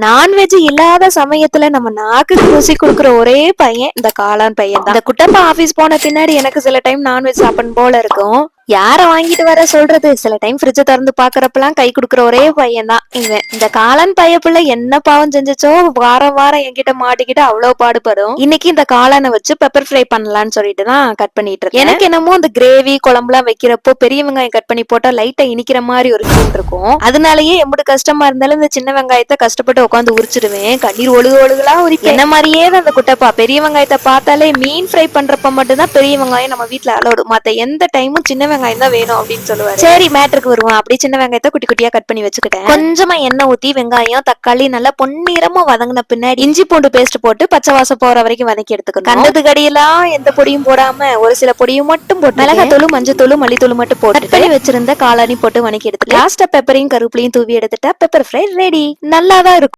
Non veg இல்லாத சமயத்துல நம்ம நாக்குக்கு ருசி கொடுக்குற ஒரே பையன் இந்த காளான் பையன் தான் இந்த குட்டப்பா ஆபீஸ் போன பின்னாடி எனக்கு சில டைம் நான்வெஜ் சாப்பிடணும் போல இருக்கும். யார வாங்கிட்டு வர சொல்றது? சில டைம் ஃப்ரிட்ஜ திறந்து பாக்குறப்பெல்லாம் கை கொடுக்குற ஒரே பையன் தான் இவன் இந்த காளான் பையப்புள்ள என்ன பாவம் செஞ்சுச்சோ வாரம் வாரம் என்கிட்ட மாட்டிக்கிட்டு அவ்வளவு பாடுபடும். இன்னைக்கு இந்த காளானை வச்சு பெப்பர் ஃப்ரை பண்ணலாம்னு சொல்லிட்டு தான் கட் பண்ணிட்டு இருக்கேன். எனக்கு என்னமோ அந்த கிரேவி குழம்புலாம் வைக்கிறப்போ பெரிய வெங்காயம் கட் பண்ணி போட்டா லைட்டா இனிக்கிற மாதிரி ஒரு ஃபீல் இருக்கும். அதனாலயே எம்பிட்டு கஷ்டமா இருந்தாலும் இந்த சின்ன வெங்காயத்தை கஷ்டப்பட்டு உட்காந்து உரிச்சிடுவேன். கண்ணீர் ஒழுகு ஒழுகுலா உரிக்க என்ன மாதிரியே தான் அந்த குட்டப்பா பெரிய வெங்காயத்தை பார்த்தாலே மீன் ஃப்ரை பண்றப்ப மட்டும்தான் பெரிய வெங்காயம் நம்ம வீட்டுல அலோடு மத்த எந்த டைமும் சின்ன வெங்காயம் தான் வேணும் அப்படின்னு சொல்லுவாரு. சரி மேட்ருக்கு வருவோம். அப்படி சின்ன வெங்காயத்தை குட்டி குட்டியா கட் பண்ணி வச்சுக்கிட்டேன். கொஞ்சமா எண்ணெய் ஊத்தி வெங்காயம் தக்காளி நல்லா பொன்னிறமா வதங்கின பின்னாடி இஞ்சி பூண்டு பேஸ்ட் போட்டு பச்சை வாசம் போற வரைக்கும் வதக்கி எடுத்துக்கணும். கண்டது கடியெல்லாம் எந்த பொடியும் போடாம ஒரு சில பொடியும் மட்டும் போட்டு மிளகாத்தூளும் மஞ்சத்தூளும் மல்லித்தூள் மட்டும் போட்டு கட் பண்ணி வச்சிருந்த காளானி போட்டு வதக்கி எடுத்து லாஸ்டா பெப்பரையும் கருவேப்பிலையும் தூவி எடுத்துட்டா பெப்பர் ஃப்ரை ரெடி நல்லா தான் இருக்கும்.